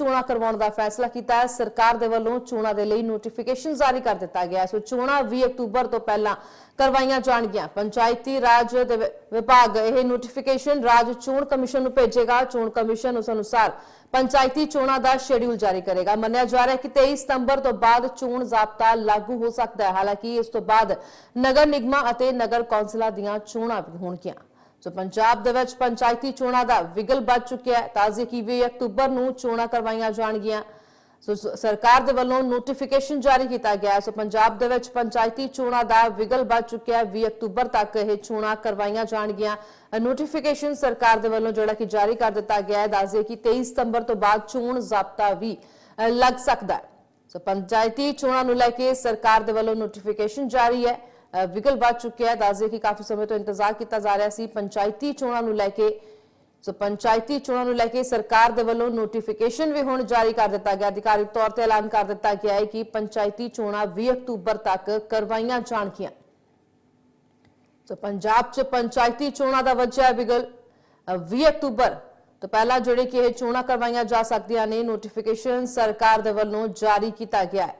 ਚੋਣਾਂ ਕਰਵਾਉਣ ਦਾ ਫੈਸਲਾ ਕੀਤਾ ਹੈ। ਸਰਕਾਰ ਦੇ ਵੱਲੋਂ ਚੋਣਾਂ ਦੇ ਲਈ ਨੋਟੀਫਿਕੇਸ਼ਨ ਜਾਰੀ ਕਰ ਦਿੱਤਾ ਗਿਆ ਹੈ। ਸੋ ਚੋਣਾਂ 20 ਅਕਤੂਬਰ ਤੋਂ ਪਹਿਲਾਂ ਕਰਵਾਈਆਂ ਜਾਣਗੀਆਂ। ਪੰਚਾਇਤੀ ਰਾਜ ਦੇ ਵਿਭਾਗ ਇਹ ਨੋਟੀਫਿਕੇਸ਼ਨ ਰਾਜ ਚੋਣ ਕਮਿਸ਼ਨ ਨੂੰ ਭੇਜੇਗਾ। ਚੋਣ ਕਮਿਸ਼ਨ ਉਸ ਅਨੁਸਾਰ ਪੰਚਾਇਤੀ ਚੋਣਾਂ ਦਾ ਸ਼ੈਡਿਊਲ ਜਾਰੀ ਕਰੇਗਾ। ਮੰਨਿਆ ਜਾ ਰਿਹਾ ਹੈ ਕਿ 23 ਸਤੰਬਰ ਤੋਂ ਬਾਅਦ ਚੋਣ ਜ਼ਾਬਤਾ ਲਾਗੂ ਹੋ ਸਕਦਾ ਹੈ। ਹਾਲਾਂਕਿ ਇਸ ਤੋਂ ਬਾਅਦ ਨਗਰ ਨਿਗਮਾਂ ਅਤੇ ਨਗਰ ਕੌਂਸਲਾਂ ਦੀਆਂ ਚੋਣਾਂ ਵੀ ਹੋਣਗੀਆਂ। ਸੋ ਪੰਜਾਬ ਦੇ ਵਿੱਚ ਪੰਚਾਇਤੀ ਚੋਣਾਂ ਦਾ ਵਿਗਲ ਵੱਜ ਚੁੱਕਿਆ ਹੈ। ਤਾਜ਼ੇ ਕੀ 20 ਅਕਤੂਬਰ ਨੂੰ ਚੋਣਾਂ ਕਰਵਾਈਆਂ ਜਾਣਗੀਆਂ। ਸੋ ਸਰਕਾਰ ਦੇ ਵੱਲੋਂ ਨੋਟੀਫਿਕੇਸ਼ਨ ਜਾਰੀ ਕੀਤਾ ਗਿਆ ਹੈ। ਸੋ ਪੰਜਾਬ ਦੇ ਵਿੱਚ ਪੰਚਾਇਤੀ ਚੋਣਾਂ ਦਾ ਵਿਗਲ ਵੱਜ ਚੁੱਕਿਆ ਹੈ। 20 ਅਕਤੂਬਰ ਤੱਕ ਇਹ ਚੋਣਾਂ ਕਰਵਾਈਆਂ ਜਾਣਗੀਆਂ। ਨੋਟੀਫਿਕੇਸ਼ਨ ਸਰਕਾਰ ਦੇ ਵੱਲੋਂ ਜਿਹੜਾ ਕਿ ਜਾਰੀ ਕਰ ਦਿੱਤਾ ਗਿਆ ਹੈ, ਦੱਸਦੇ ਕਿ 23 ਸਤੰਬਰ ਤੋਂ ਬਾਅਦ ਚੋਣ ਜ਼ਾਬਤਾ ਵੀ ਲੱਗ ਸਕਦਾ ਹੈ। ਸੋ ਪੰਚਾਇਤੀ ਚੋਣਾਂ ਨੂੰ ਲੈ ਕੇ ਸਰਕਾਰ ਦੇ ਵੱਲੋਂ ਨੋਟੀਫਿਕੇਸ਼ਨ ਜਾਰੀ ਹੈ। ਵਿਗਲ ਵੱਜ ਚੁੱਕਿਆ ਹੈ। ਦੱਸਦੇ ਕਿ ਕਾਫੀ ਸਮੇਂ ਤੋਂ ਇੰਤਜ਼ਾਰ ਕੀਤਾ ਜਾ ਰਿਹਾ ਸੀ। ਪੰਚਾਇਤੀ ਚੋਣਾਂ ਨੂੰ ਲੈ ਕੇ, ਸੋ ਪੰਚਾਇਤੀ ਚੋਣਾਂ ਨੂੰ ਲੈ ਕੇ ਸਰਕਾਰ ਦੇ ਵੱਲੋਂ ਨੋਟੀਫਿਕੇਸ਼ਨ ਵੀ ਹੁਣ ਜਾਰੀ ਕਰ ਦਿੱਤਾ ਗਿਆ। ਅਧਿਕਾਰਿਤ ਤੌਰ ਤੇ ਐਲਾਨ ਕਰ ਦਿੱਤਾ ਗਿਆ ਹੈ ਕਿ ਪੰਚਾਇਤੀ ਚੋਣਾਂ 20 ਅਕਤੂਬਰ ਤੱਕ ਕਰਵਾਈਆਂ ਜਾਣਗੀਆਂ। ਸੋ ਪੰਜਾਬ 'ਚ ਪੰਚਾਇਤੀ ਚੋਣਾਂ ਦਾ ਵਜ੍ਹਾ ਵਿਗਲ 20 ਅਕਤੂਬਰ। ਤੋਂ ਪਹਿਲਾਂ ਜਿਹੜੇ ਕਿ ਇਹ ਚੋਣਾਂ ਕਰਵਾਈਆਂ ਜਾ ਸਕਦੀਆਂ ਨੇ ਨੋਟੀਫਿਕੇਸ਼ਨ ਸਰਕਾਰ ਦੇ ਵੱਲੋਂ ਜਾਰੀ ਕੀਤਾ ਗਿਆ ਹੈ।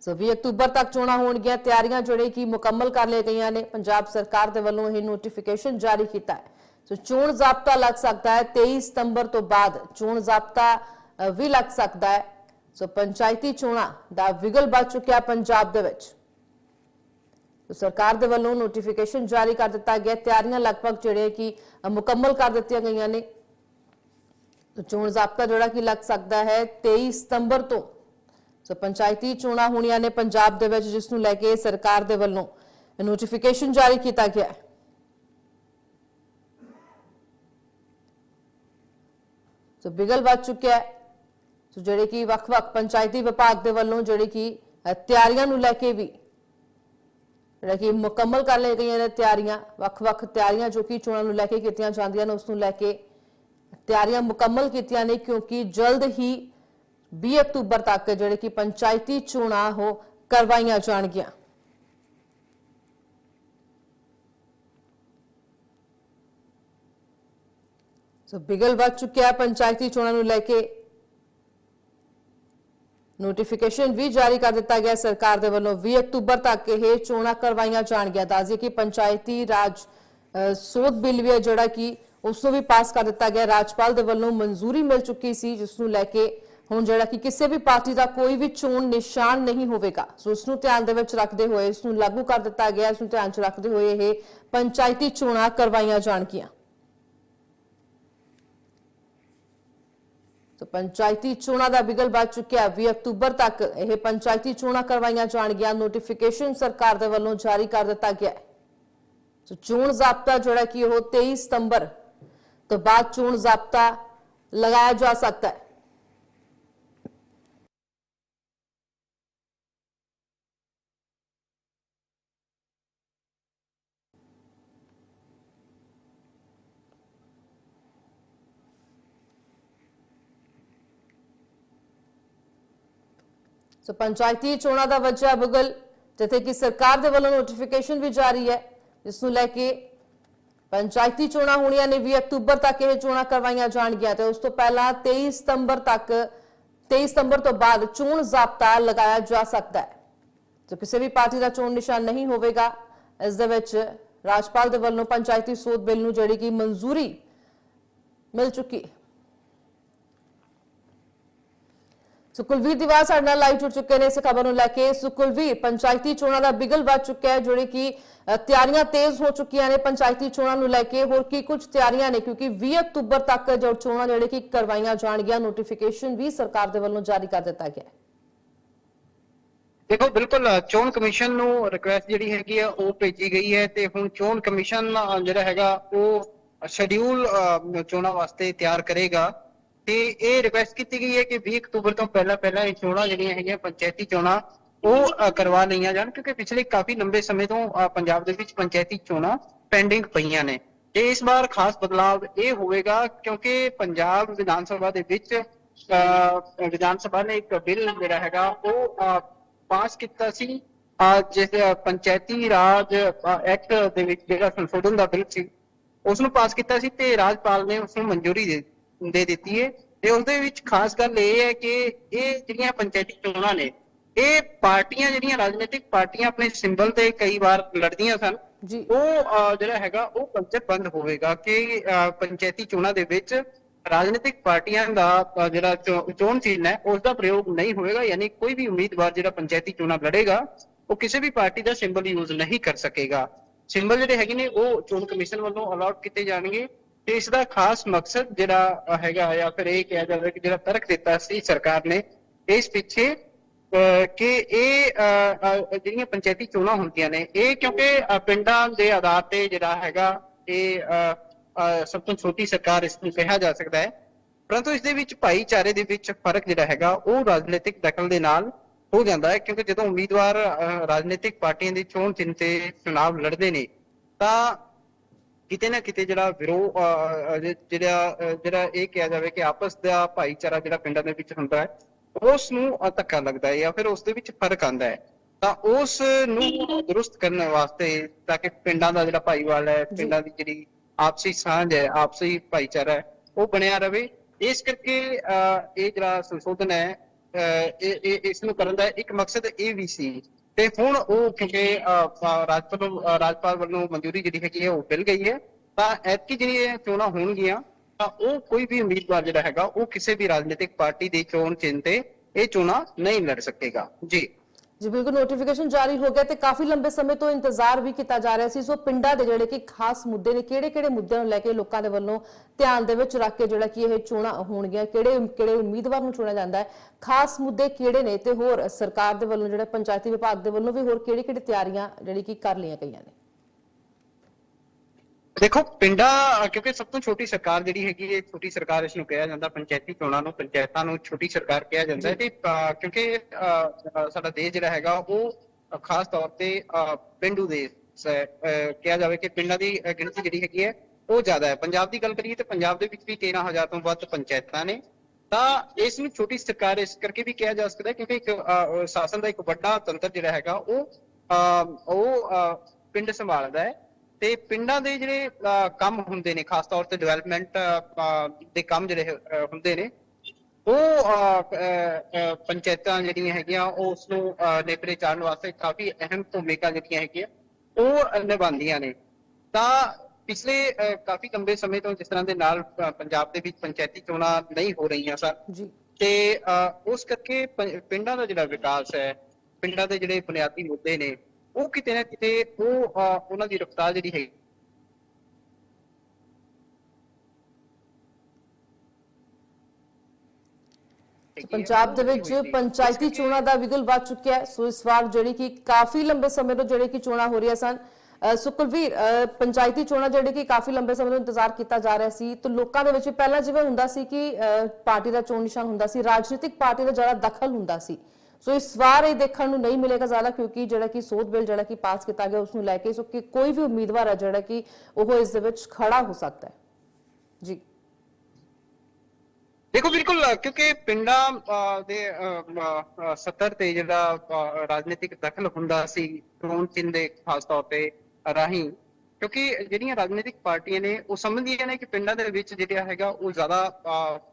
ਸੋ 20 ਅਕਤੂਬਰ ਤੱਕ ਚੋਣਾਂ ਹੋਣਗੀਆਂ। ਤਿਆਰੀਆਂ ਜਿਹੜੇ ਕਿ ਮੁਕੰਮਲ ਕਰ ਲਈਆਂ ਗਈਆਂ ਨੇ। ਪੰਜਾਬ ਸਰਕਾਰ ਦੇ ਵੱਲੋਂ ਇਹ ਨੋਟੀਫਿਕੇਸ਼ਨ ਜਾਰੀ ਕੀਤਾ ਹੈ। ਸੋ ਚੋਣ ਜ਼ਾਬਤਾ ਲੱਗ ਸਕਦਾ ਹੈ। 23 ਸਤੰਬਰ ਤੋਂ ਬਾਅਦ ਚੋਣ ਜ਼ਾਬਤਾ ਵੀ ਲੱਗ ਸਕਦਾ ਹੈ। ਸੋ ਪੰਚਾਇਤੀ ਚੋਣਾਂ ਦਾ ਵਿਗਲ ਵੱਜ ਚੁੱਕਿਆ ਪੰਜਾਬ ਦੇ ਵਿੱਚ। ਸੋ ਸਰਕਾਰ ਦੇ ਵੱਲੋਂ ਨੋਟੀਫਿਕੇਸ਼ਨ ਜਾਰੀ ਕਰ ਦਿੱਤਾ ਗਿਆ। ਤਿਆਰੀਆਂ ਲਗਭਗ ਜਿਹੜੇ ਕਿ ਮੁਕੰਮਲ ਕਰ ਦਿੱਤੀਆਂ ਗਈਆਂ ਨੇ। ਚੋਣ ਜ਼ਾਬਤਾ ਜਿਹੜਾ ਕਿ ਲੱਗ ਸਕਦਾ ਹੈ 23 ਸਤੰਬਰ ਤੋਂ ਸੋ ਪੰਚਾਇਤੀ ਚੋਣਾਂ ਹੋਣੀਆਂ ਨੇ ਪੰਜਾਬ ਦੇ ਵਿੱਚ, ਜਿਸ ਨੂੰ ਲੈ ਕੇ ਸਰਕਾਰ ਦੇ ਵੱਲੋਂ ਨੋਟੀਫਿਕੇਸ਼ਨ ਜਾਰੀ ਕੀਤਾ ਗਿਆ ਹੈ। ਸੋ ਬਿਗਲ ਵੱਜ ਚੁੱਕਿਆ ਹੈ। ਸੋ ਜਿਹੜੇ ਕਿ ਵੱਖ-ਵੱਖ ਪੰਚਾਇਤੀ ਵਿਭਾਗ ਦੇ ਵੱਲੋਂ ਜਿਹੜੇ ਕਿ ਤਿਆਰੀਆਂ ਨੂੰ ਲੈ ਕੇ ਵੀ, ਜਿਹੜਾ ਕਿ ਮੁਕੰਮਲ ਕਰ ਲਈ ਗਈਆਂ ਨੇ ਤਿਆਰੀਆਂ, ਵੱਖ-ਵੱਖ ਤਿਆਰੀਆਂ ਜੋ ਕਿ ਚੋਣਾਂ ਨੂੰ ਲੈ ਕੇ ਕੀਤੀਆਂ ਜਾਂਦੀਆਂ ਨੇ, ਉਸ ਨੂੰ ਲੈ ਕੇ ਤਿਆਰੀਆਂ ਮੁਕੰਮਲ ਕੀਤੀਆਂ ਨੇ ਕਿਉਂਕਿ ਜਲਦ ਹੀ 20 ਅਕਤੂਬਰ ਤੱਕ ਜਿਹੜੇ ਕਿ ਪੰਚਾਇਤੀ ਚੋਣਾਂ ਉਹ ਕਰਵਾਈਆਂ ਜਾਣਗੀਆਂ। ਸੋ ਬਿਗਲ ਵੱਜ ਚੁੱਕਿਆ ਪੰਚਾਇਤੀ ਚੋਣਾਂ ਨੂੰ ਲੈ ਕੇ। ਨੋਟੀਫਿਕੇਸ਼ਨ ਵੀ ਜਾਰੀ ਕਰ ਦਿੱਤਾ ਗਿਆ। ਸਰਕਾਰ ਦੇ ਵੱਲੋਂ 20 ਅਕਤੂਬਰ ਤੱਕ ਇਹ ਚੋਣਾਂ ਕਰਵਾਈਆਂ ਜਾਣਗੀਆਂ। ਦੱਸਦੇ ਕਿ ਪੰਚਾਇਤੀ ਰਾਜ ਸੋਧ ਬਿੱਲ ਵੀ ਹੈ ਜਿਹੜਾ ਕਿ ਉਸ ਨੂੰ ਵੀ ਪਾਸ ਕਰ ਦਿੱਤਾ ਗਿਆ। ਰਾਜਪਾਲ ਦੇ ਵੱਲੋਂ ਮਨਜ਼ੂਰੀ ਮਿਲ ਚੁੱਕੀ ਸੀ, ਜਿਸ ਨੂੰ ਲੈ ਕੇ ਹੁਣ ਜਿਹੜਾ ਕਿ ਕਿਸੇ ਵੀ ਪਾਰਟੀ ਦਾ ਕੋਈ ਵੀ ਚੋਣ ਨਿਸ਼ਾਨ ਨਹੀਂ ਹੋਵੇਗਾ, ਸੋ ਉਸ ਨੂੰ ਧਿਆਨ ਦੇ ਵਿੱਚ ਰੱਖਦੇ ਹੋਏ, ਇਸ ਨੂੰ ਲਾਗੂ ਕਰ ਦਿੱਤਾ ਗਿਆ, ਇਸ ਨੂੰ ਧਿਆਨ 'ਚ ਰੱਖਦੇ ਹੋਏ ਇਹ ਪੰਚਾਇਤੀ ਚੋਣਾਂ ਕਰਵਾਈਆਂ ਜਾਣਗੀਆਂ। ਸੋ ਪੰਚਾਇਤੀ ਚੋਣਾਂ ਦਾ ਬਿਗਲ ਵੱਜ ਚੁੱਕਿਆ 20 ਅਕਤੂਬਰ ਤੱਕ ਇਹ ਪੰਚਾਇਤੀ ਚੋਣਾਂ ਕਰਵਾਈਆਂ ਜਾਣਗੀਆਂ ਨੋਟੀਫਿਕੇਸ਼ਨ ਸਰਕਾਰ ਦੇ ਵੱਲੋਂ ਜਾਰੀ ਕਰ ਦਿੱਤਾ ਗਿਆ ਹੈ। ਸੋ ਚੋਣ ਜ਼ਾਬਤਾ ਜਿਹੜਾ ਕਿ ਉਹ 23 ਸਤੰਬਰ ਤੋਂ ਬਾਅਦ ਚੋਣ ਜ਼ਾਬਤਾ ਲਗਾਇਆ ਜਾ ਸਕਦਾ ਹੈ। ਸੋ ਪੰਚਾਇਤੀ ਚੋਣਾਂ ਦਾ ਵਜ੍ਹਾ ਬੁਗਲ, ਜਿੱਥੇ ਕਿ ਸਰਕਾਰ ਦੇ ਵੱਲੋਂ ਨੋਟੀਫਿਕੇਸ਼ਨ ਵੀ ਜਾਰੀ ਹੈ, ਜਿਸ ਨੂੰ ਲੈ ਕੇ ਪੰਚਾਇਤੀ ਚੋਣਾਂ ਹੋਣੀਆਂ ਨੇ 20 ਅਕਤੂਬਰ ਤੱਕ ਇਹ ਚੋਣਾਂ ਕਰਵਾਈਆਂ ਜਾਣਗੀਆਂ ਤੇ ਉਸ ਤੋਂ ਪਹਿਲਾਂ 23 ਸਤੰਬਰ ਤੱਕ 23 ਸਤੰਬਰ ਤੋਂ ਬਾਅਦ ਚੋਣ ਜ਼ਾਬਤਾ ਲਗਾਇਆ ਜਾ ਸਕਦਾ ਹੈ, ਜੋ ਕਿਸੇ ਵੀ ਪਾਰਟੀ ਦਾ ਚੋਣ ਨਿਸ਼ਾਨ ਨਹੀਂ ਹੋਵੇਗਾ। ਇਸ ਦੇ ਵਿੱਚ ਰਾਜਪਾਲ ਦੇ ਵੱਲੋਂ ਪੰਚਾਇਤੀ ਸੋਧ ਬਿੱਲ ਨੂੰ ਜਿਹੜੀ ਕਿ ਮਨਜ਼ੂਰੀ ਮਿਲ ਚੁੱਕੀ ਹੈ ਸੋ ਕੁਲਵੀਰ ਦੀਵਾਰ ਸਾਡੇ ਨਾਲ ਲਾਈਵ ਜੁੜ ਚੁੱਕੇ ਨੇ। ਇਸ ਖਬਰ ਨੂੰ ਲੈ ਕੇ ਸੋ ਕੁਲਵੀਰ ਪੰਚਾਇਤੀ ਚੋਣਾਂ ਦਾ ਬਿਗਲ ਵੱਜ ਚੁੱਕਿਆ ਹੈ, ਜਿਹੜੇ ਕਿ ਤਿਆਰੀਆਂ ਤੇਜ਼ ਹੋ ਚੁੱਕੀਆਂ ਨੇ ਪੰਚਾਇਤੀ ਚੋਣਾਂ ਨੂੰ ਲੈ ਕੇ। ਹੋਰ ਕੀ ਕੁਝ ਤਿਆਰੀਆਂ ਨੇ? ਕਿਉਂਕਿ 20 ਅਕਤੂਬਰ ਤੱਕ ਜੋ ਚੋਣਾਂ ਜਿਹੜੇ ਕਿ ਕਰਵਾਈਆਂ ਜਾਣਗੀਆਂ ਨੋਟੀਫਿਕੇਸ਼ਨ ਵੀ ਸਰਕਾਰ ਦੇ ਵੱਲੋਂ ਜਾਰੀ ਕਰ ਦਿੱਤਾ ਗਿਆ ਹੈ। ਦੇਖੋ, ਬਿਲਕੁਲ, ਚੋਣ ਕਮਿਸ਼ਨ ਨੂੰ ਰਿਕੁਐਸਟ ਜਿਹੜੀ ਹੈਗੀ ਆ, ਉਹ ਭੇਜੀ ਗਈ ਹੈ ਤੇ ਹੁਣ ਚੋਣ ਕਮਿਸ਼ਨ ਜਿਹੜਾ ਹੈਗਾ, ਉਹ ਸ਼ਡਿਊਲ ਚੋਣਾਂ ਵਾਸਤੇ ਤਿਆਰ ਕਰੇਗਾ। ਤੇ ਇਹ ਰਿਕੁਐਸਟ ਕੀਤੀ ਗਈ ਹੈ ਕਿ 20 ਅਕਤੂਬਰ ਤੋਂ ਪਹਿਲਾਂ ਪਹਿਲਾਂ ਇਹ ਚੋਣਾਂ ਜਿਹੜੀਆਂ ਹੈਗੀਆਂ, ਪੰਚਾਇਤੀ ਚੋਣਾਂ, ਉਹ ਕਰਵਾ ਲਈਆਂ ਜਾਣ, ਕਿਉਂਕਿ ਪਿਛਲੇ ਕਾਫੀ ਲੰਬੇ ਸਮੇਂ ਤੋਂ ਪੰਜਾਬ ਦੇ ਵਿੱਚ ਪੰਚਾਇਤੀ ਚੋਣਾਂ ਪੈਂਡਿੰਗ ਪਈਆਂ ਨੇ। ਤੇ ਇਸ ਵਾਰ ਖਾਸ ਬਦਲਾਵ ਇਹ ਹੋਵੇਗਾ, ਕਿਉਂਕਿ ਪੰਜਾਬ ਵਿਧਾਨ ਸਭਾ ਦੇ ਵਿੱਚ ਵਿਧਾਨ ਸਭਾ ਨੇ ਇੱਕ ਬਿੱਲ ਜਿਹੜਾ ਹੈਗਾ, ਉਹ ਪਾਸ ਕੀਤਾ ਸੀ। ਜਿਸ ਪੰਚਾਇਤੀ ਰਾਜ ਐਕਟ ਦੇ ਵਿੱਚ ਜਿਹੜਾ ਸੰਸ਼ੋਧਨ ਦਾ ਬਿੱਲ ਸੀ ਉਸ ਨੂੰ ਪਾਸ ਕੀਤਾ ਸੀ ਤੇ ਰਾਜਪਾਲ ਨੇ ਉਸ ਨੂੰ ਮਨਜ਼ੂਰੀ ਦੇ ਦੇ ਦਿੱਤੀ ਹੈ ਤੇ ਉਹਦੇ ਵਿੱਚ ਖਾਸ ਗੱਲ ਇਹ ਹੈ ਕਿ ਇਹ ਜਿਹੜੀਆਂ ਪੰਚਾਇਤੀ ਚੋਣਾਂ ਨੇ ਇਹ ਪਾਰਟੀਆਂ ਜਿਹੜੀਆਂ ਰਾਜਨੀਤਿਕ ਪਾਰਟੀਆਂ ਆਪਣੇ ਸਿੰਬਲ ਤੇ ਕਈ ਵਾਰ ਲੜਦੀਆਂ ਸਨ ਉਹ ਜਿਹੜਾ ਹੈਗਾ ਉਹ ਕੰਸੈਪਟ ਬੰਦ ਹੋਵੇਗਾ ਕਿ ਪੰਚਾਇਤੀ ਚੋਣਾਂ ਦੇ ਵਿੱਚ ਰਾਜਨੀਤਿਕ ਪਾਰਟੀਆਂ ਦਾ ਜਿਹੜਾ ਚੋਣ ਚਿੰਨ੍ਹ ਹੈ ਉਸ ਦਾ ਪ੍ਰਯੋਗ ਨਹੀਂ ਹੋਵੇਗਾ ਯਾਨੀ ਕੋਈ ਵੀ ਉਮੀਦਵਾਰ ਜਿਹੜਾ ਪੰਚਾਇਤੀ ਚੋਣਾਂ ਲੜੇਗਾ ਉਹ ਕਿਸੇ ਵੀ ਪਾਰਟੀ ਦਾ ਸਿੰਬਲ ਯੂਜ਼ ਨਹੀਂ ਕਰ ਸਕੇਗਾ। ਸਿੰਬਲ ਜਿਹੜੇ ਹੈਗੇ ਨੇ ਉਹ ਚੋਣ ਕਮਿਸ਼ਨ ਵੱਲੋਂ ਅਲਾਟ ਕੀਤੇ ਜਾਣਗੇ। ਤੇ ਇਸ ਦਾ ਖਾਸ ਮਕਸਦ ਜਿਹੜਾ ਹੈਗਾ ਜਾਂ ਫਿਰ ਇਹ ਕਿਹਾ ਜਾਵੇ ਕਿ ਜਿਹੜਾ ਤਰਕ ਦਿੱਤਾ ਸੀ ਸਰਕਾਰ ਨੇ ਇਸ ਪਿੱਛੇ ਕਿ ਇਹ ਜਿਹੜੀਆਂ ਪੰਚਾਇਤੀ ਚੋਣਾਂ ਹੁੰਦੀਆਂ ਨੇ ਇਹ ਕਿਉਂਕਿ ਪਿੰਡਾਂ ਦੇ ਆਧਾਰ ਤੇ ਜਿਹੜਾ ਹੈਗਾ ਇਹ ਸਭ ਤੋਂ ਛੋਟੀ ਸਰਕਾਰ ਇਸ ਨੂੰ ਕਿਹਾ ਜਾ ਸਕਦਾ ਹੈ। ਪਰੰਤੂ ਇਸ ਦੇ ਵਿੱਚ ਭਾਈਚਾਰੇ ਦੇ ਵਿੱਚ ਫ਼ਰਕ ਜਿਹੜਾ ਹੈਗਾ ਉਹ ਰਾਜਨੀਤਿਕ ਦਖਲ ਦੇ ਨਾਲ ਹੋ ਜਾਂਦਾ ਹੈ ਕਿਉਂਕਿ ਜਦੋਂ ਉਮੀਦਵਾਰ ਅਹ, ਰਾਜਨੀਤਿਕ ਪਾਰਟੀਆਂ ਦੀ ਚੋਣ ਚਿੰਨ ਤੇ ਚੁਣਾਵ ਲੜਦੇ ਨੇ ਤਾਂ ਕਿਤੇ ਨਾ ਕਿਤੇ ਜਿਹੜਾ ਵਿਰੋਧ ਜਿਹੜਾ ਜਿਹੜਾ ਇਹ ਕਿਹਾ ਜਾਵੇ ਕਿ ਆਪਸ ਦਾ ਭਾਈਚਾਰਾ ਜਿਹੜਾ ਪਿੰਡਾਂ ਦੇ ਵਿੱਚ ਹੁੰਦਾ ਹੈ ਉਸ ਨੂੰ ਧੱਕਾ ਲੱਗਦਾ ਹੈ ਜਾਂ ਫਿਰ ਉਸ ਦੇ ਵਿੱਚ ਫ਼ਰਕ ਆਂਦਾ ਹੈ ਤਾਂ ਉਸ ਨੂੰ ਦਰੁਸਤ ਕਰਨ ਵਾਸਤੇ ਤਾਂ ਕਿ ਪਿੰਡਾਂ ਦਾ ਜਿਹੜਾ ਭਾਈਵਾਲ ਹੈ। ਪਿੰਡਾਂ ਦੀ ਜਿਹੜੀ ਆਪਸੀ ਸਾਂਝ ਹੈ ਆਪਸੀ ਭਾਈਚਾਰਾ ਹੈ ਉਹ ਬਣਿਆ ਰਵੇ ਇਸ ਕਰਕੇ ਇਹ ਜਿਹੜਾ ਸੰਸ਼ੋਧਨ ਹੈ ਅਹ, ਇਹ ਇਹ ਇਸ ਨੂੰ ਕਰਨ ਦਾ ਇੱਕ ਮਕਸਦ ਇਹ ਵੀ ਸੀ ਤੇ ਹੁਣ ਉਹ ਕਿਉਂਕਿ ਅਹ, ਰਾਜਪਾਲ ਰਾਜਪਾਲ ਵੱਲੋਂ ਮਨਜ਼ੂਰੀ ਜਿਹੜੀ ਹੈਗੀ ਹੈ ਉਹ ਮਿਲ ਗਈ ਹੈ। ਤਾਂ ਐਤਕੀ ਜਿਹੜੀਆਂ ਚੋਣਾਂ ਹੋਣਗੀਆਂ ਤਾਂ ਉਹ ਕੋਈ ਵੀ ਉਮੀਦਵਾਰ ਜਿਹੜਾ ਹੈਗਾ ਉਹ ਕਿਸੇ ਵੀ ਰਾਜਨੀਤਿਕ ਪਾਰਟੀ ਦੀ ਚੋਣ ਚਿੰਨ੍ਹ ਤੇ ਇਹ ਚੋਣਾਂ ਨਹੀਂ ਲੜ ਸਕੇਗਾ। ਜੀ। ਜੀ, ਬਿਲਕੁਲ ਨੋਟੀਫਿਕੇਸ਼ਨ ਜਾਰੀ ਹੋ ਗਿਆ ਤੇ ਕਾਫੀ ਲੰਬੇ ਸਮੇਂ ਤੋਂ ਇੰਤਜ਼ਾਰ ਵੀ ਕੀਤਾ ਜਾ ਰਿਹਾ ਸੀ। ਸੋ ਪਿੰਡਾਂ ਦੇ ਜਿਹੜੇ ਕਿ ਖਾਸ ਮੁੱਦੇ ਨੇ, ਕਿਹੜੇ-ਕਿਹੜੇ ਮੁੱਦਿਆਂ ਨੂੰ ਲੈ ਕੇ ਲੋਕਾਂ ਦੇ ਵੱਲੋਂ ਧਿਆਨ ਦੇ ਵਿੱਚ ਰੱਖ ਕੇ ਜਿਹੜਾ ਕਿ ਇਹ ਚੋਣਾਂ ਹੋਣਗੀਆਂ, ਕਿਹੜੇ ਕਿਹੜੇ ਉਮੀਦਵਾਰ ਨੂੰ ਚੁਣਿਆ ਜਾਂਦਾ ਹੈ, ਖਾਸ ਮੁੱਦੇ ਕਿਹੜੇ ਨੇ ਤੇ ਹੋਰ ਸਰਕਾਰ ਦੇ ਵੱਲੋਂ, ਜਿਹੜਾ ਪੰਚਾਇਤੀ ਵਿਭਾਗ ਦੇ ਵੱਲੋਂ ਵੀ ਹੋਰ ਕਿਹੜੀ-ਕਿਹੜੀ ਤਿਆਰੀਆਂ ਜਿਹੜੀ ਕਿ ਕਰ ਲਈਆਂ ਗਈਆਂ ਨੇ? ਦੇਖੋ ਪਿੰਡਾਂ ਕਿਉਂਕਿ ਸਭ ਤੋਂ ਛੋਟੀ ਸਰਕਾਰ ਜਿਹੜੀ ਹੈਗੀ ਹੈ ਛੋਟੀ ਸਰਕਾਰ ਇਸ ਨੂੰ ਕਿਹਾ ਜਾਂਦਾ ਪੰਚਾਇਤੀ ਚੋਣਾਂ ਨੂੰ ਪੰਚਾਇਤਾਂ ਨੂੰ ਛੋਟੀ ਸਰਕਾਰ ਕਿਹਾ ਜਾਂਦਾ ਹੈ। ਤੇ ਕਿਉਂਕਿ ਸਾਡਾ ਦੇਸ਼ ਜਿਹੜਾ ਹੈਗਾ ਉਹ ਖਾਸ ਤੌਰ ਤੇ ਪਿੰਡੂ ਦੇਸ਼ ਕਿਹਾ ਜਾਵੇ ਕਿ ਪਿੰਡਾਂ ਦੀ ਗਿਣਤੀ ਜਿਹੜੀ ਹੈਗੀ ਹੈ ਉਹ ਜ਼ਿਆਦਾ ਹੈ। ਪੰਜਾਬ ਦੀ ਗੱਲ ਕਰੀਏ ਤਾਂ ਪੰਜਾਬ ਦੇ ਵਿੱਚ ਵੀ 13000 ਤੋਂ ਵੱਧ ਪੰਚਾਇਤਾਂ ਨੇ। ਤਾਂ ਇਸ ਨੂੰ ਛੋਟੀ ਸਰਕਾਰ ਇਸ ਕਰਕੇ ਵੀ ਕਿਹਾ ਜਾ ਸਕਦਾ ਕਿਉਂਕਿ ਇੱਕ ਸ਼ਾਸਨ ਦਾ ਇੱਕ ਵੱਡਾ ਤੰਤਰ ਜਿਹੜਾ ਹੈਗਾ ਉਹ ਉਹ ਪਿੰਡ ਸੰਭਾਲਦਾ ਹੈ। ਤੇ ਪਿੰਡਾਂ ਦੇ ਜਿਹੜੇ ਕੰਮ ਹੁੰਦੇ ਨੇ ਖਾਸ ਤੌਰ ਤੇ ਡਿਵੈਲਪਮੈਂਟ ਦੇ ਕੰਮ ਜਿਹੜੇ ਹੁੰਦੇ ਨੇ ਉਹ ਪੰਚਾਇਤਾਂ ਜਿਹੜੀਆਂ ਹੈਗੀਆਂ ਉਹ ਉਸ ਨੂੰ ਨੇਪਰੇ ਚਾੜਨ ਵਾਸਤੇ ਕਾਫੀ ਅਹਿਮ ਭੂਮਿਕਾ ਜਿਹੜੀਆਂ ਹੈਗੀਆਂ ਉਹ ਨਿਭਾਉਂਦੀਆਂ ਨੇ। ਤਾਂ ਪਿਛਲੇ ਕਾਫੀ ਲੰਬੇ ਸਮੇਂ ਤੋਂ ਜਿਸ ਤਰ੍ਹਾਂ ਦੇ ਨਾਲ ਪੰਜਾਬ ਦੇ ਵਿੱਚ ਪੰਚਾਇਤੀ ਚੋਣਾਂ ਨਹੀਂ ਹੋ ਰਹੀਆਂ ਜੀ। ਤੇ ਉਸ ਕਰਕੇ ਪਿੰਡਾਂ ਦਾ ਜਿਹੜਾ ਵਿਕਾਸ ਹੈ ਪਿੰਡਾਂ ਦੇ ਜਿਹੜੇ ਬੁਨਿਆਦੀ ਮੁੱਦੇ ਨੇ ਉਹ ਕਿਤੇ ਨਾ ਕਿਤੇ ਉਹ ਉਹਨਾਂ ਦੀ ਰਫ਼ਤਾਰ ਜਿਹੜੀ ਹੈ ਪੰਜਾਬ ਦੇ ਵਿੱਚ ਪੰਚਾਇਤੀ ਚੋਣਾਂ ਦਾ ਵਿਗਲ ਵੱਧ ਚੁੱਕਿਆ ਹੈ। ਸੋ ਇਸ ਵਾਰ ਜਿਹੜੀ ਕਿ ਕਾਫੀ ਲੰਬੇ ਸਮੇਂ ਤੋਂ ਜਿਹੜੇ ਕਿ ਚੋਣਾਂ ਹੋ ਰਹੀਆਂ ਸਨ ਅਹ ਪੰਚਾਇਤੀ ਚੋਣਾਂ ਜਿਹੜੇ ਕਿ ਕਾਫੀ ਲੰਬੇ ਸਮੇਂ ਤੋਂ ਇੰਤਜ਼ਾਰ ਕੀਤਾ ਜਾ ਰਿਹਾ ਸੀ ਤਾਂ ਲੋਕਾਂ ਦੇ ਵਿੱਚ ਪਹਿਲਾਂ ਜਿਵੇਂ ਹੁੰਦਾ ਸੀ ਕਿ ਪਾਰਟੀ ਦਾ ਚੋਣ ਨਿਸ਼ਾਨ ਹੁੰਦਾ ਸੀ ਰਾਜਨੀਤਿਕ ਪਾਰਟੀ ਦਾ ਜ਼ਿਆਦਾ ਦਖਲ ਹੁੰਦਾ ਸੀ। ਸੋ ਇਸ ਵਾਰ ਇਹ ਦੇਖਣ ਨੂੰ ਨਹੀਂ ਮਿਲੇਗਾ ਜ਼ਿਆਦਾ, ਕਿਉਂਕਿ ਜਿਹੜਾ ਕਿ ਸੋਧ ਬਿੱਲ ਜਿਹੜਾ ਕਿ ਪਾਸ ਕੀਤਾ ਗਿਆ ਉਸ ਨੂੰ ਲੈ ਕੇ, ਸੋ ਕਿ ਕੋਈ ਵੀ ਉਮੀਦਵਾਰ ਹੈ ਜਿਹੜਾ ਕਿ ਉਹ ਇਸ ਦੇ ਵਿੱਚ ਖੜਾ ਹੋ ਸਕਦਾ ਹੈ। ਜੀ। ਦੇਖੋ, ਬਿਲਕੁਲ, ਕਿਉਂਕਿ ਪਿੰਡਾਂ ਦੇ ਸੱਤਰ ਤੇ ਜਿਹੜਾ ਰਾਜਨੀਤਿਕ ਦਖਲ ਹੁੰਦਾ ਸੀ ਚੋਣ ਚਿੰਨ੍ਹ ਦੇ ਖਾਸ ਤੌਰ ਤੇ ਰਾਹੀਂ, ਕਿਉਂਕਿ ਜਿਹੜੀਆਂ ਰਾਜਨੀਤਿਕ ਪਾਰਟੀਆਂ ਨੇ, ਉਹ ਸਮਝਦੀਆਂ ਨੇ ਕਿ ਪਿੰਡਾਂ ਦੇ ਵਿੱਚ ਜਿਹੜਾ ਹੈਗਾ, ਉਹ ਜ਼ਿਆਦਾ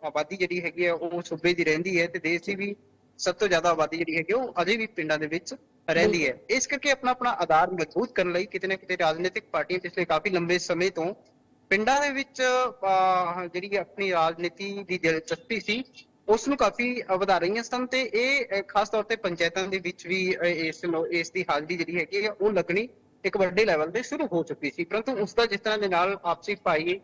ਆਬਾਦੀ ਜਿਹੜੀ ਹੈਗੀ ਹੈ, ਉਹ ਸੂਬੇ ਦੀ ਰਹਿੰਦੀ ਹੈ ਤੇ ਦੇਸ਼ ਦੀ ਵੀ ਸਭ ਤੋਂ ਜ਼ਿਆਦਾ ਆਬਾਦੀ ਜਿਹੜੀ ਹੈਗੀ ਉਹ ਅਜੇ ਵੀ ਪਿੰਡਾਂ ਦੇ ਵਿੱਚ ਰਹਿੰਦੀ ਹੈ। ਇਸ ਕਰਕੇ ਆਪਣਾ ਆਪਣਾ ਆਧਾਰ ਮਜ਼ਬੂਤ ਕਰਨ ਲਈ ਕਿਤੇ ਨਾ ਕਿਤੇ ਰਾਜਨੀਤਿਕ ਪਾਰਟੀਆਂ ਪਿਛਲੇ ਕਾਫੀ ਲੰਬੇ ਸਮੇਂ ਤੋਂ ਪਿੰਡਾਂ ਦੇ ਵਿੱਚ ਜਿਹੜੀ ਆਪਣੀ ਰਾਜਨੀਤੀ ਦੀ ਦਿਲਚਸਪੀ ਸੀ ਉਸ ਨੂੰ ਕਾਫੀ ਵਧਾ ਰਹੀਆਂ ਸਨ ਤੇ ਇਹ ਖਾਸ ਤੌਰ ਤੇ ਪੰਚਾਇਤਾਂ ਦੇ ਵਿੱਚ ਵੀ ਇਸ ਨੂੰ ਇਸ ਦੀ ਹਾਜ਼ਰੀ ਜਿਹੜੀ ਹੈਗੀ ਉਹ ਲੱਗਣੀ ਇੱਕ ਵੱਡੇ ਲੈਵਲ ਤੇ ਸ਼ੁਰੂ ਹੋ ਚੁੱਕੀ ਸੀ। ਪਰੰਤੂ ਉਸ ਦਾ ਜਿਸ ਤਰ੍ਹਾਂ ਦੇ ਨਾਲ ਆਪਸੀ ਭਾਈ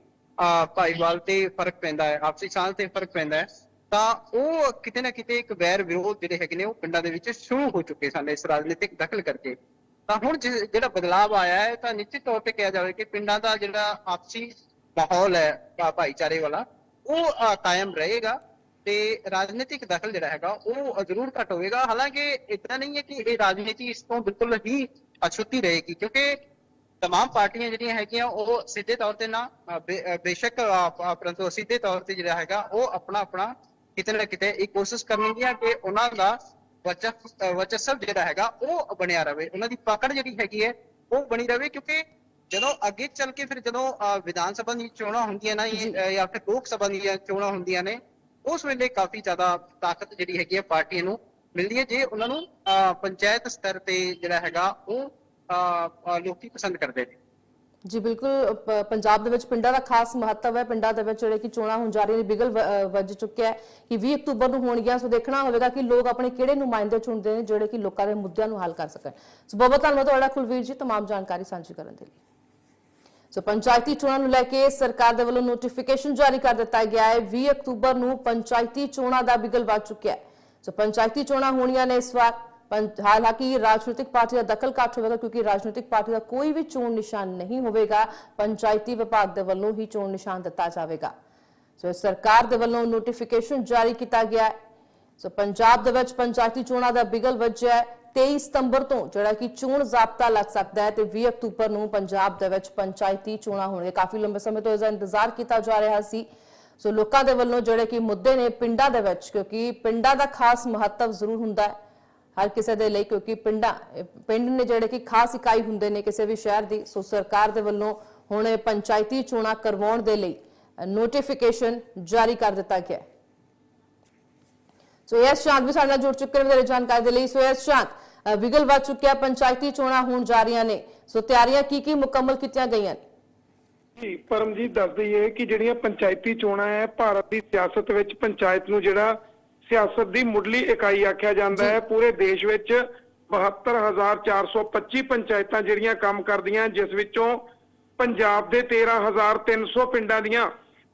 ਭਾਈਵਾਲ ਤੇ ਫ਼ਰਕ ਪੈਂਦਾ ਹੈ ਆਪਸੀ ਸਾਂਝ ਤੇ ਫ਼ਰਕ ਪੈਂਦਾ ਹੈ ਤਾਂ ਉਹ ਕਿਤੇ ਨਾ ਕਿਤੇ ਇੱਕ ਵੈਰ ਵਿਰੋਧ ਜਿਹੜੇ ਹੈਗੇ ਨੇ ਉਹ ਪਿੰਡਾਂ ਦੇ ਵਿੱਚ ਸ਼ੁਰੂ ਹੋ ਚੁੱਕੇ ਸਨ ਇਸ ਰਾਜਨੀਤਿਕ ਦਖਲ ਕਰਕੇ ਤਾਂ ਹੁਣ ਜਿ- ਜਿਹੜਾ ਬਦਲਾਅ ਆਇਆ ਹੈ ਤਾਂ ਨਿਸ਼ਚਿਤ ਤੌਰ ਤੇ ਕਿਹਾ ਜਾਵੇ ਕਿ ਪਿੰਡਾਂ ਦਾ ਜਿਹੜਾ ਆਪਸੀ ਮਾਹੌਲ ਹੈ ਭਾ- ਭਾਈਚਾਰੇ ਵਾਲਾ ਉਹ ਅ, ਕਾਇਮ ਰਹੇਗਾ ਤੇ ਰਾਜਨੀਤਿਕ ਦਖਲ ਜਿਹੜਾ ਹੈਗਾ ਉਹ ਜ਼ਰੂਰ ਘਟ ਹੋਵੇਗਾ ਹਾਲਾਂਕਿ ਇਤਨਾ ਨਹੀਂ ਹੈ ਕਿ ਇਹ ਰਾਜਨੀਤੀ ਇਸ ਤੋਂ ਬਿਲਕੁਲ ਹੀ ਅਛੁੱਤੀ ਰਹੇਗੀ ਕਿਉਂਕਿ तमाम ਪਾਰਟੀਆਂ ਜਿਹੜੀਆਂ ਹੈਗੀਆਂ ਉਹ ਸਿੱਧੇ ਤੌਰ ਤੇ ਨਾ ਅ, ਬੇ- ਅ, ਬੇਸ਼ੱਕ ਅ, ਅ, ਪਰੰਤੂ ਸਿੱਧੇ ਤੌਰ ਤੇ ਜਿਹੜਾ ਹੈਗਾ ਉਹ ਆਪਣਾ ਆਪਣਾ ਕਿਤੇ ਨਾ ਕਿਤੇ ਇਹ ਕੋਸ਼ਿਸ਼ ਕਰਨਗੀਆਂ ਕਿ ਉਹਨਾਂ ਦਾ ਵਚਸਵ ਜਿਹੜਾ ਹੈਗਾ ਉਹ ਬਣਿਆ ਰਵੇ ਉਹਨਾਂ ਦੀ ਪਕੜ ਜਿਹੜੀ ਹੈਗੀ ਹੈ ਉਹ ਬਣੀ ਰਵੇ ਕਿਉਂਕਿ ਜਦੋਂ ਅੱਗੇ ਚੱਲ ਕੇ ਫਿਰ ਜਦੋਂ ਵਿਧਾਨ ਸਭਾ ਦੀਆਂ ਚੋਣਾਂ ਹੁੰਦੀਆਂ ਨੇ ਜੀ। ਫਿਰ ਲੋਕ ਸਭਾ ਦੀਆਂ ਚੋਣਾਂ ਹੁੰਦੀਆਂ ਨੇ ਉਸ ਵੇਲੇ ਕਾਫੀ ਜ਼ਿਆਦਾ ਤਾਕਤ ਜਿਹੜੀ ਹੈਗੀ ਹੈ ਪਾਰਟੀਆਂ ਨੂੰ ਮਿਲਦੀ ਹੈ ਜੇ ਉਹਨਾਂ ਨੂੰ ਪੰਚਾਇਤ ਸਤਰ ਤੇ ਜਿਹੜਾ ਹੈਗਾ ਉਹ ਲੋਕੀ ਪਸੰਦ ਕਰਦੇ ਨੇ ਜੀ ਬਿਲਕੁਲ ਪ- ਪੰਜਾਬ ਦੇ ਵਿੱਚ ਪਿੰਡਾਂ ਦਾ ਖਾਸ ਮਹੱਤਵ ਹੈ ਪਿੰਡਾਂ ਦੇ ਵਿੱਚ ਜਿਹੜੇ ਕਿ ਚੋਣਾਂ ਹੁਣ ਜਾਰੀ ਨੇ ਬਿਗਲ ਵ- ਅ, ਵੱਜ ਚੁੱਕਿਆ ਹੈ ਕਿ 20 ਅਕਤੂਬਰ ਨੂੰ ਹੋਣਗੀਆਂ ਸੋ ਦੇਖਣਾ ਹੋਵੇਗਾ ਕਿ ਲੋਕ ਆਪਣੇ ਕਿਹੜੇ ਨੁਮਾਇੰਦੇ ਚੁਣਦੇ ਨੇ ਜਿਹੜੇ ਕਿ ਲੋਕਾਂ ਦੇ ਮੁੱਦਿਆਂ ਨੂੰ ਹੱਲ ਕਰ ਸਕਣ ਸੋ ਬਹੁਤ ਬਹੁਤ ਧੰਨਵਾਦ ਤੁਹਾਡਾ ਕੁਲਵੀਰ ਜੀ तमाम ਜਾਣਕਾਰੀ ਸਾਂਝੀ ਕਰਨ ਦੇ ਲਈ ਸੋ ਪੰਚਾਇਤੀ ਚੋਣਾਂ ਨੂੰ ਲੈ ਕੇ ਸਰਕਾਰ ਦੇ ਵੱਲੋਂ ਨੋਟੀਫਿਕੇਸ਼ਨ ਜਾਰੀ ਕਰ ਦਿੱਤਾ ਗਿਆ ਹੈ 20 ਅਕਤੂਬਰ ਨੂੰ ਪੰਚਾਇਤੀ ਚੋਣਾਂ ਦਾ ਬਿਗਲ ਵੱਜ ਚੁੱਕਿਆ ਹੈ ਸੋ ਪੰਚਾਇਤੀ ਚੋਣਾਂ ਹੋਣੀਆਂ ਨੇ ਇਸ ਵਾਰ ਪੰ- ਹਾਲਾਂਕਿ ਰਾਜਨੀਤਿਕ ਪਾਰਟੀ ਦਾ ਦਖਲ ਘੱਟ ਹੋਵੇਗਾ ਕਿਉਂਕਿ ਰਾਜਨੀਤਿਕ ਪਾਰਟੀ ਦਾ ਕੋਈ ਵੀ ਚੋਣ ਨਿਸ਼ਾਨ ਨਹੀਂ ਹੋਵੇਗਾ, ਪੰਚਾਇਤੀ ਵਿਭਾਗ ਦੇ ਵੱਲੋਂ ਹੀ ਚੋਣ ਨਿਸ਼ਾਨ ਦਿੱਤਾ ਜਾਵੇਗਾ। ਸੋ ਸਰਕਾਰ ਦੇ ਵੱਲੋਂ ਨੋਟੀਫਿਕੇਸ਼ਨ ਜਾਰੀ ਕੀਤਾ ਗਿਆ ਹੈ। ਸੋ ਪੰਜਾਬ ਦੇ ਵਿੱਚ ਪੰਚਾਇਤੀ ਚੋਣਾਂ ਦਾ ਬਿਗਲ ਵੱਜਿਆ ਹੈ। 23 ਸਤੰਬਰ ਤੋਂ ਜਿਹੜਾ ਕਿ ਚੋਣ ਜ਼ਾਬਤਾ ਲੱਗ ਸਕਦਾ ਹੈ ਤੇ 20 ਅਕਤੂਬਰ ਨੂੰ ਪੰਜਾਬ ਦੇ ਵਿੱਚ ਪੰਚਾਇਤੀ ਚੋਣਾਂ ਹੋਣਗੇ। ਕਾਫੀ ਲੰਬੇ ਸਮੇਂ ਤੋਂ ਇਸ ਇੰਤਜ਼ਾਰ ਕੀਤਾ ਜਾ ਰਿਹਾ ਸੀ। ਸੋ ਲੋਕਾਂ ਦੇ ਵੱਲੋਂ ਜਿਹੜੇ ਕਿ ਮੁੱਦੇ ਨੇ ਪਿੰਡਾਂ ਦੇ ਵਿੱਚ, ਕਿਉਂਕਿ ਪਿੰਡਾਂ ਦਾ ਖਾਸ ਮਹੱਤਵ ਜ਼ਰੂਰ ਹੁੰਦਾ ਹੈ। ਹਰ ਕਿਸੇ ਦੇ ਲਈ, ਕਿਉਂਕਿ ਪਿੰਡਾਂ, ਪਿੰਡ ਨੇ ਜਿਹੜੇ ਕਿ ਖਾਸ ਇਕਾਈ ਹੁੰਦੇ ਨੇ ਕਿਸੇ ਵੀ ਸ਼ਹਿਰ ਦੀ, ਸੋ ਸਰਕਾਰ ਦੇ ਵੱਲੋਂ ਹੁਣ ਪੰਚਾਇਤੀ ਚੋਣਾਂ ਕਰਵਾਉਣ ਦੇ ਲਈ ਨੋਟੀਫਿਕੇਸ਼ਨ ਜਾਰੀ ਕਰ ਦਿੱਤਾ ਗਿਆ ਹੈ। ਸੋ ਯਸ ਸ਼ਾਂਤ ਵੀ ਸਾਡੇ ਨਾਲ ਜੁੜ ਚੁੱਕੇ ਨੇ, ਵਧੇਰੇ ਜਾਣਕਾਰੀ ਦੇ ਲਈ। ਸੋ ਯਸ ਸ਼ਾਂਤ ਵਿਗਲ ਵੱਜ ਚੁੱਕਿਆ, ਪੰਚਾਇਤੀ ਚੋਣਾਂ ਹੋਣ ਜਾ ਰਹੀਆਂ ਨੇ। ਸੋ ਤਿਆਰੀਆਂ ਕੀ ਕੀ ਮੁਕੰਮਲ ਕੀਤੀਆਂ ਗਈਆਂ ਨੇ? ਜੀ, ਪਰਮਜੀਤ ਦੱਸ ਦਈਏ ਕਿ ਜਿਹੜੀਆਂ ਪੰਚਾਇਤੀ ਚੋਣਾਂ ਹੈ, ਭਾਰਤ ਦੀ ਸਿਆਸਤ ਵਿੱਚ ਪੰਚਾਇਤ ਨੂੰ ਜਿਹੜਾ ਸਿਆਸਤ ਦੀ ਮੁੱਢਲੀ ਇਕਾਈ ਆਖਿਆ ਜਾਂਦਾ ਹੈ। ਪੂਰੇ ਦੇਸ਼ ਵਿੱਚ 72425 ਪੰਚਾਇਤਾਂ ਜਿਹੜੀਆਂ ਕੰਮ ਕਰਦੀਆਂ ਜਿਸ ਵਿੱਚੋਂ ਪੰਜਾਬ ਦੇ 13300 ਪਿੰਡਾਂ ਦੀਆਂ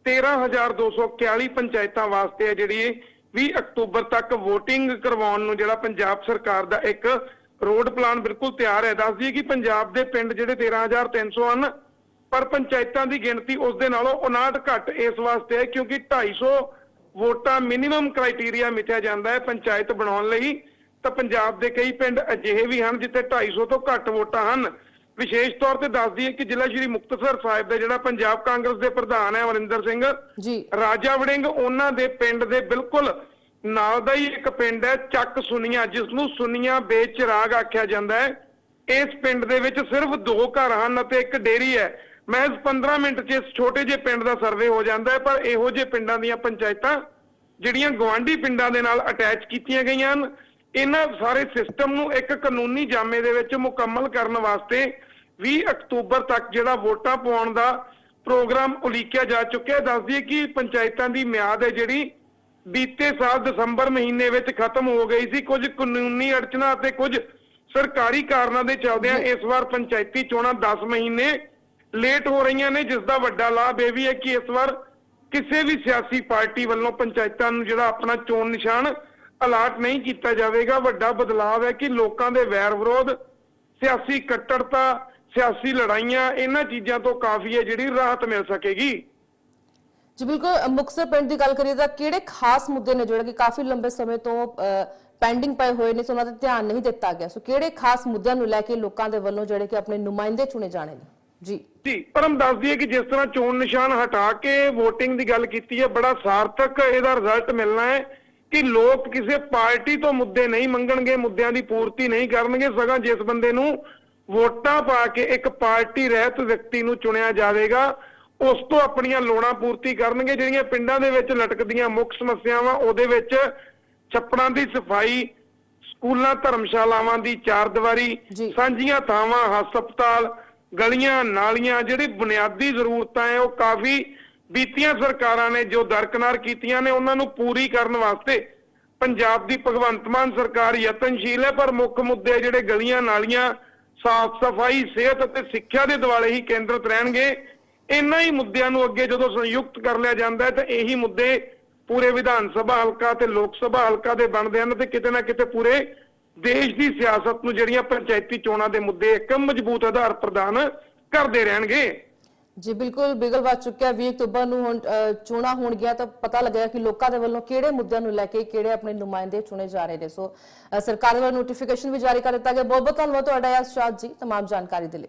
13241 ਪੰਚਾਇਤਾਂ ਵਾਸਤੇ ਹੈ ਜਿਹੜੀ 20 ਅਕਤੂਬਰ ਤੱਕ VOTING ਕਰਵਾਉਣ ਨੂੰ ਜਿਹੜਾ ਪੰਜਾਬ ਸਰਕਾਰ ਦਾ ਇੱਕ ਰੋਡ ਪਲਾਨ ਬਿਲਕੁਲ ਤਿਆਰ ਹੈ। ਦੱਸ ਦਈਏ ਕਿ ਪੰਜਾਬ ਦੇ ਪਿੰਡ ਜਿਹੜੇ 13300 ਹਨ ਪਰ ਪੰਚਾਇਤਾਂ ਦੀ ਗਿਣਤੀ ਉਸ ਦੇ ਨਾਲੋਂ 59 ਘੱਟ ਇਸ ਵਾਸਤੇ ਹੈ ਕਿਉਂਕਿ 250 ਵੋਟਾਂ ਮਿਨੀਮਮ ਕ੍ਰਾਈਟੇਰੀਆ ਮਿਥਿਆ ਜਾਂਦਾ ਹੈ ਪੰਚਾਇਤ ਬਣਾਉਣ ਲਈ। ਤਾਂ ਪੰਜਾਬ ਦੇ ਕਈ ਪਿੰਡ ਅਜਿਹੇ ਵੀ ਹਨ ਜਿੱਥੇ 250 ਤੋਂ ਘੱਟ ਵੋਟਾਂ ਹਨ। ਵਿਸ਼ੇਸ਼ ਤੌਰ ਤੇ ਦੱਸ ਦਈਏ ਕਿ ਜ਼ਿਲ੍ਹਾ ਸ਼੍ਰੀ ਮੁਕਤਸਰ ਸਾਹਿਬ ਦੇ ਜਿਹੜਾ ਪੰਜਾਬ ਕਾਂਗਰਸ ਦੇ ਪ੍ਰਧਾਨ ਹੈ ਅਮਰਿੰਦਰ ਸਿੰਘ ਜੀ। ਰਾਜਾ ਵੜਿੰਗ ਉਹਨਾਂ ਦੇ ਪਿੰਡ ਦੇ ਬਿਲਕੁਲ ਨਾਲ ਦਾ ਹੀ ਇੱਕ ਪਿੰਡ ਹੈ ਚੱਕ ਸੁਨੀਆ ਜਿਸ ਨੂੰ ਸੁਨੀਆ ਬੇਚਰਾਗ ਆਖਿਆ ਜਾਂਦਾ ਹੈ। ਇਸ ਪਿੰਡ ਦੇ ਵਿੱਚ ਸਿਰਫ ਦੋ ਘਰ ਹਨ ਅਤੇ ਇੱਕ ਡੇਰੀ ਹੈ। ਮਹਿਜ਼ 15 ਮਿੰਟ 'ਚ ਇਸ ਛੋਟੇ ਜਿਹੇ ਪਿੰਡ ਦਾ ਸਰਵੇ ਹੋ ਜਾਂਦਾ ਹੈ ਪਰ ਇਹੋ ਜਿਹੇ ਪਿੰਡਾਂ ਦੀਆਂ ਪੰਚਾਇਤਾਂ ਜਿਹੜੀਆਂ ਗਵਾਂਢੀ ਪਿੰਡਾਂ ਦੇ ਨਾਲ ਅਟੈਚ ਕੀਤੀਆਂ ਗਈਆਂ ਹਨ ਇਹਨਾਂ ਸਾਰੇ ਸਿਸਟਮ ਨੂੰ ਇੱਕ ਕਾਨੂੰਨੀ ਜਾਮੇ ਦੇ ਵਿੱਚ ਮੁਕੰਮਲ ਕਰਨ ਵਾਸਤੇ 20 ਅਕਤੂਬਰ ਤੱਕ ਜਿਹੜਾ ਵੋਟਾਂ ਪਾਉਣ ਦਾ ਪ੍ਰੋਗਰਾਮ ਉਲੀਕਿਆ ਜਾ ਚੁੱਕਿਆ ਹੈ। ਦੱਸ ਦਈਏ ਕਿ ਪੰਚਾਇਤਾਂ ਦੀ ਮਿਆਦ ਹੈ ਜਿਹੜੀ ਬੀਤੇ ਸਾਲ ਦਸੰਬਰ ਮਹੀਨੇ ਵਿੱਚ ਖਤਮ ਹੋ ਗਈ ਸੀ। ਕੁਝ ਕਾਨੂੰਨੀ ਅੜਚਨਾ ਅਤੇ ਕੁਝ ਸਰਕਾਰੀ ਕਾਰਨਾਂ ਦੇ ਚੱਲਦਿਆਂ ਇਸ ਵਾਰ ਪੰਚਾਇਤੀ ਚੋਣਾਂ 10 ਮਹੀਨੇ ਲੇਟ ਹੋ ਰਹੀਆਂ ਨੇ ਜਿਸ ਦਾ ਵੱਡਾ ਲਾਭ ਇਹ ਵੀ ਹੈ ਕਿ ਇਸ ਵਾਰ ਕਿਸੇ ਵੀ ਸਿਆਸੀ ਪਾਰਟੀ ਵੱਲੋਂ ਪੰਚਾਇਤਾਂ ਨੂੰ ਜਿਹੜਾ ਆਪਣਾ ਚੋਣ ਨਿਸ਼ਾਨ ਅਲਾਟ ਨਹੀਂ ਕੀਤਾ ਜਾਵੇਗਾ। ਵੱਡਾ ਬਦਲਾਅ ਹੈ ਕਿ ਲੋਕਾਂ ਦੇ ਵੈਰ ਵਿਰੋਧ, ਸਿਆਸੀ ਕੱਟੜਤਾ, ਸਿਆਸੀ ਲੜਾਈਆਂ, ਇਹਨਾਂ ਚੀਜ਼ਾਂ ਤੋਂ ਕਾਫੀ ਹੈ ਜਿਹੜੀ ਰਾਹਤ ਮਿਲ ਸਕੇਗੀ। ਜੀ, ਬਿਲਕੁਲ ਮੁਕਤਸਰ ਪਿੰਡ ਦੀ ਗੱਲ ਕਰੀਏ ਤਾਂ ਕਿਹੜੇ ਖਾਸ ਮੁੱਦੇ ਨੇ ਜਿਹੜੇ ਕਿ ਕਾਫੀ ਲੰਬੇ ਸਮੇਂ ਤੋਂ ਪੈਂਡਿੰਗ ਪਏ ਹੋਏ ਨੇ ਸੋ ਉਹਨਾਂ ਤੇ ਧਿਆਨ ਨਹੀਂ ਦਿੱਤਾ ਗਿਆ? ਸੋ ਕਿਹੜੇ ਖਾਸ ਮੁੱਦਿਆਂ ਨੂੰ ਲੈ ਕੇ ਲੋਕਾਂ ਦੇ ਵੱਲੋਂ ਜਿਹੜੇ ਕਿ ਆਪਣੇ ਨੁਮਾਇੰਦੇ ਚੁਣੇ ਜਾਣੇ ਨੇ? ਜੀ ਜੀ ਪਰਮ ਦੱਸ ਦਈਏ ਕਿ ਜਿਸ ਤਰ੍ਹਾਂ ਚੋਣ ਨਿਸ਼ਾਨ ਹਟਾ ਕੇ VOTING ਦੀ ਗੱਲ ਕੀਤੀ ਹੈ ਬੜਾ ਸਾਰਥਕ ਇਹਦਾ ਰਿਜ਼ਲਟ ਮਿਲਣਾ ਹੈ ਕਿ ਲੋਕ ਕਿਸੇ ਪਾਰਟੀ ਤੋਂ ਮੁੱਦੇ ਨਹੀਂ ਮੰਗਣਗੇ ਮੁੱਦਿਆਂ ਦੀ ਪੂਰਤੀ ਨਹੀਂ ਕਰਨਗੇ ਸਗੋਂ ਜਿਸ ਬੰਦੇ ਨੂੰ ਵੋਟਾਂ ਪਾ ਕੇ ਇੱਕ ਪਾਰਟੀ ਰਹਿਤ ਵਿਅਕਤੀ ਨੂੰ ਚੁਣਿਆ ਜਾਵੇਗਾ ਉਸ ਤੋਂ ਆਪਣੀਆਂ ਲੋੜਾਂ ਪੂਰਤੀ ਕਰਨਗੇ ਜਿਹੜੀਆਂ ਪਿੰਡਾਂ ਦੇ ਵਿੱਚ ਲਟਕਦੀਆਂ ਮੁੱਖ ਸਮੱਸਿਆਵਾਂ ਉਹਦੇ ਵਿੱਚ ਛੱਪੜਾਂ ਦੀ ਸਫ਼ਾਈ ਸਕੂਲਾਂ ਧਰਮਸ਼ਾਲਾਵਾਂ ਦੀ ਚਾਰਦੀਵਾਰੀ। ਸਾਂਝੀਆਂ ਥਾਵਾਂ ਹਸਪਤਾਲ ਗਲੀਆਂ, ਨਾਲੀਆਂ ਜਿਹੜੀ ਬੁਨਿਆਦੀ ਜ਼ਰੂਰਤਾਂ ਹੈ, ਉਹ ਕਾਫੀ ਬੀਤੀਆਂ ਸਰਕਾਰਾਂ ਨੇ, ਜੋ ਦਰਕਨਾਰ ਕੀਤੀਆਂ ਨੇ, ਉਹਨਾਂ ਨੂੰ ਪੂਰੀ ਕਰਨ ਵਾਸਤੇ ਪੰਜਾਬ ਦੀ ਭਗਵੰਤ ਮਾਨ ਸਰਕਾਰ ਯਤਨਸ਼ੀਲ ਹੈ, ਪਰ ਮੁੱਖ ਮੁੱਦੇ ਜਿਹੜੇ ਗਲੀਆਂ, ਨਾਲੀਆਂ, ਸਾਫ਼ ਸਫ਼ਾਈ, ਸਿਹਤ ਅਤੇ ਸਿੱਖਿਆ ਦੇ ਦੁਆਲੇ ਹੀ ਕੇਂਦਰਿਤ ਰਹਿਣਗੇ, ਇਹਨਾਂ ਹੀ ਮੁੱਦਿਆਂ ਨੂੰ ਅੱਗੇ ਜਦੋਂ ਸੰਯੁਕਤ ਕਰ ਲਿਆ ਜਾਂਦਾ ਹੈ, ਤਾਂ ਇਹੀ ਮੁੱਦੇ ਪੂਰੇ ਵਿਧਾਨ ਸਭਾ ਹਲਕਾ ਤੇ ਲੋਕ ਸਭਾ ਹਲਕਾ ਦੇ ਬਣਦੇ ਹਨ ਤੇ ਕਿਤੇ ਨਾ ਕਿਤੇ ਪੂਰੇ ਦੇਸ਼ ਦੀ ਸਿਆਸਤ ਨੂੰ ਜਿਹੜੀਆਂ ਪੰਚਾਇਤੀ ਚੋਣਾਂ ਦੇ ਮੁੱਦੇ ਇੱਕ ਮਜ਼ਬੂਤ ਆਧਾਰ ਪ੍ਰਦਾਨ ਕਰਦੇ ਰਹਿਣਗੇ ਜੀ ਬਿਲਕੁਲ ਬਿਗਲ ਵੱਜ ਚੁੱਕਿਆ 20 ਅਕਤੂਬਰ ਨੂੰ ਹੁਣ ਅ, ਚੋਣਾਂ ਹੋਣਗੀਆਂ ਤਾਂ ਪਤਾ ਲੱਗੇਗਾ ਕਿ ਲੋਕਾਂ ਦੇ ਵੱਲੋਂ ਕਿਹੜੇ ਮੁੱਦਿਆਂ ਨੂੰ ਲੈ ਕੇ ਕਿਹੜੇ ਆਪਣੇ ਨੁਮਾਇੰਦੇ ਚੁਣੇ ਜਾ ਰਹੇ ਨੇ ਸੋ ਅ, ਸਰਕਾਰ ਦੇ ਵੱਲੋਂ ਨੋਟੀਫਿਕੇਸ਼ਨ ਵੀ ਜਾਰੀ ਕਰ ਦਿੱਤਾ ਗਿਆ ਬਹੁਤ ਬਹੁਤ ਧੰਨਵਾਦ ਤੁਹਾਡਾ ਯਾਰ ਸ਼ਾਦ ਜੀ तमाम ਜਾਣਕਾਰੀ ਦੇ ਲਈ